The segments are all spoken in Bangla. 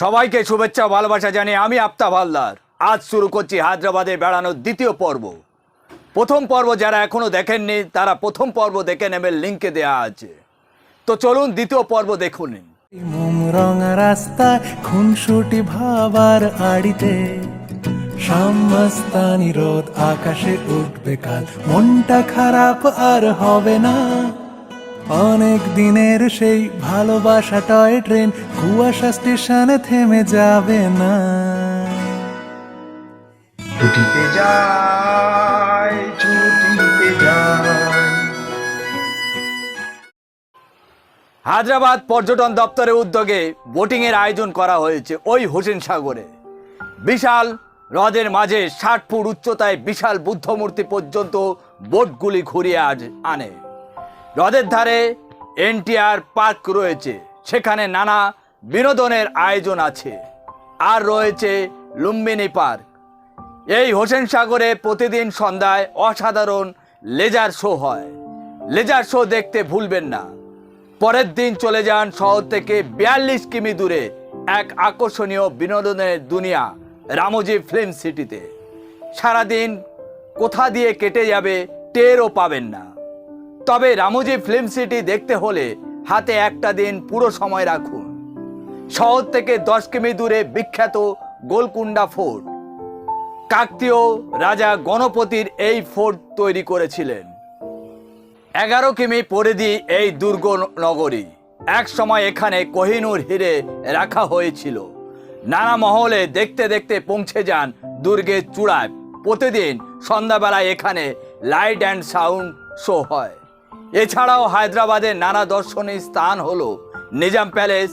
সবাইকে শুভেচ্ছা ভালোবাসা জানিয়ে আমি আফতাব হালদার। আজ শুরু করছি হায়দ্রাবাদে বেড়ানোর দ্বিতীয় পর্ব। প্রথম পর্ব যারা এখনও দেখেননি, তারা প্রথম পর্ব দেখে নেবেন লিঙ্কে দেওয়া আছে। তো চলুন দ্বিতীয় পর্ব দেখুন। রাস্তায় খুনসুটি ভাবার আড়িতে রোদ আকাশে উঠবে কাল। মনটা খারাপ আর হবে না। অনেক দিনের সেই ভালোবাসা টয় ট্রেন কুয়াশা স্টেশনে থেমে যাবে না। ছুটিতে যায় ছুটিতে যায়। হায়দ্রাবাদ পর্যটন দপ্তরের উদ্যোগে বোটিংয়ের আয়োজন করা হয়েছে ওই হোসেন সাগরে। বিশাল হ্রদের মাঝে ষাট ফুট উচ্চতায় বিশাল বুদ্ধমূর্তি পর্যন্ত বোটগুলি ঘুরিয়ে আজ আনে। হ্রদের ধারে এনটিআর পার্ক রয়েছে। সেখানে নানা বিনোদনের আয়োজন আছে। আর রয়েছে লুম্বিনী পার্ক। এই হোসেন সাগরে প্রতিদিন সন্ধ্যায় অসাধারণ লেজার শো হয়। লেজার শো দেখতে ভুলবেন না। পরের দিন চলে যান শহর থেকে বিয়াল্লিশ কিমি দূরে এক আকর্ষণীয় বিনোদনের দুনিয়া, রামজি ফিল্ম সিটিতে। সারাদিন কোথা দিয়ে কেটে যাবে টেরও পাবেন না। তবে রামুজি ফিল্ম সিটি দেখতে হলে হাতে একটা দিন পুরো সময় রাখুন। শহর থেকে দশ কিমি দূরে বিখ্যাত গোলকুন্ডা ফোর্ট। কাকতীয় রাজা গণপতির এই ফোর্ট তৈরি করেছিলেন। এগারো কিমি পরিধি এই দুর্গ নগরী। এক সময় এখানে কোহিনুর হিরে রাখা হয়েছিল। নানা মহলে দেখতে দেখতে পৌঁছে যান দুর্গের চূড়ায়। প্রতিদিন সন্ধ্যাবেলায় এখানে লাইট অ্যান্ড সাউন্ড শো হয়। এছাড়াও হায়দ্রাবাদের নানা দর্শনীয় স্থান হলো নিজাম প্যালেস,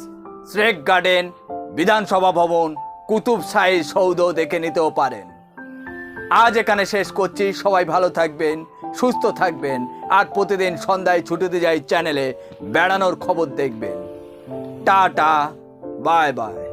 স্রেক গার্ডেন, বিধানসভা ভবন, কুতুব শাহী সৌধ দেখে নিতেও পারেন। আজ এখানে শেষ করছি। সবাই ভালো থাকবেন, সুস্থ থাকবেন। আর প্রতিদিন সন্ধ্যায় ছুটিতে যাই চ্যানেলে, বেড়ানোর খবর দেখবেন। Tata, bye bye.